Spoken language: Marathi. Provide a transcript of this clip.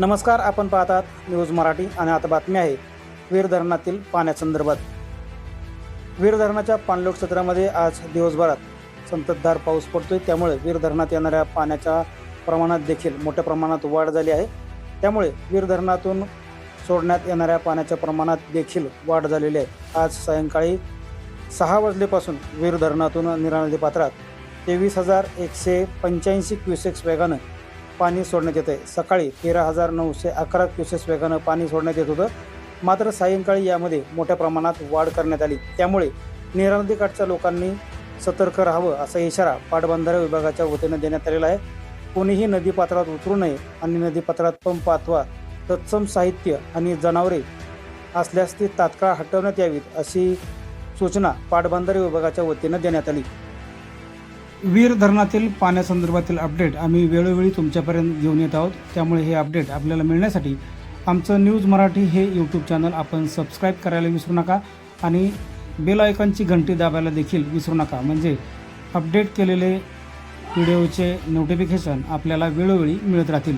नमस्कार आपण पाहतात न्यूज मराठी आणि आता बातमी आहे वीर धरणातील पाण्यासंदर्भात. वीर धरणाच्या पाणलोट क्षेत्रामध्ये आज दिवसभरात संततधार पाऊस पडतोय. त्यामुळे वीर धरणात येणाऱ्या पाण्याच्या प्रमाणात देखील मोठ्या प्रमाणात वाढ झाली आहे. त्यामुळे वीर धरणातून सोडण्यात येणाऱ्या पाण्याच्या प्रमाणात देखील वाढ झालेली आहे. आज सायंकाळी सहा वाजलेपासून वीर धरणातून निरा नदी पात्रात तेवीस हजार एकशे पंच्याऐंशी क्युसेक्स वेगानं पाणी सोडण्यात येत. आहे सकाळी तेरा हजार नऊशे अकरा क्युसेस वेगानं पाणी सोडण्यात येत होतं. मात्र सायंकाळी यामध्ये मोठ्या प्रमाणात वाढ करण्यात आली. त्यामुळे नेरा नदीकाठच्या लोकांनी सतर्क राहावं असा इशारा पाटबंधारे विभागाच्या वतीनं देण्यात आलेला आहे. कोणीही नदीपात्रात उतरू नये आणि नदीपात्रात पंप अथवा तत्सम साहित्य आणि जनावरे असल्यास ती तात्काळ हटवण्यात यावीत अशी सूचना पाटबंधारे विभागाच्या वतीनं देण्यात आली. वीर धरणातील पाण्यासंदर्भातील अपडेट आम्ही वेळोवेळी तुमच्यापर्यंत घेऊन येत आहोत. त्यामुळे हे अपडेट आपल्याला मिळण्यासाठी आमचं न्यूज मराठी हे यूट्यूब चॅनल आपण सबस्क्राईब करायला विसरू नका आणि बेल आयकॉनची घंटी दाबायला देखील विसरू नका. म्हणजे अपडेट केलेले व्हिडिओचे नोटिफिकेशन आपल्याला वेळोवेळी मिळत राहतील.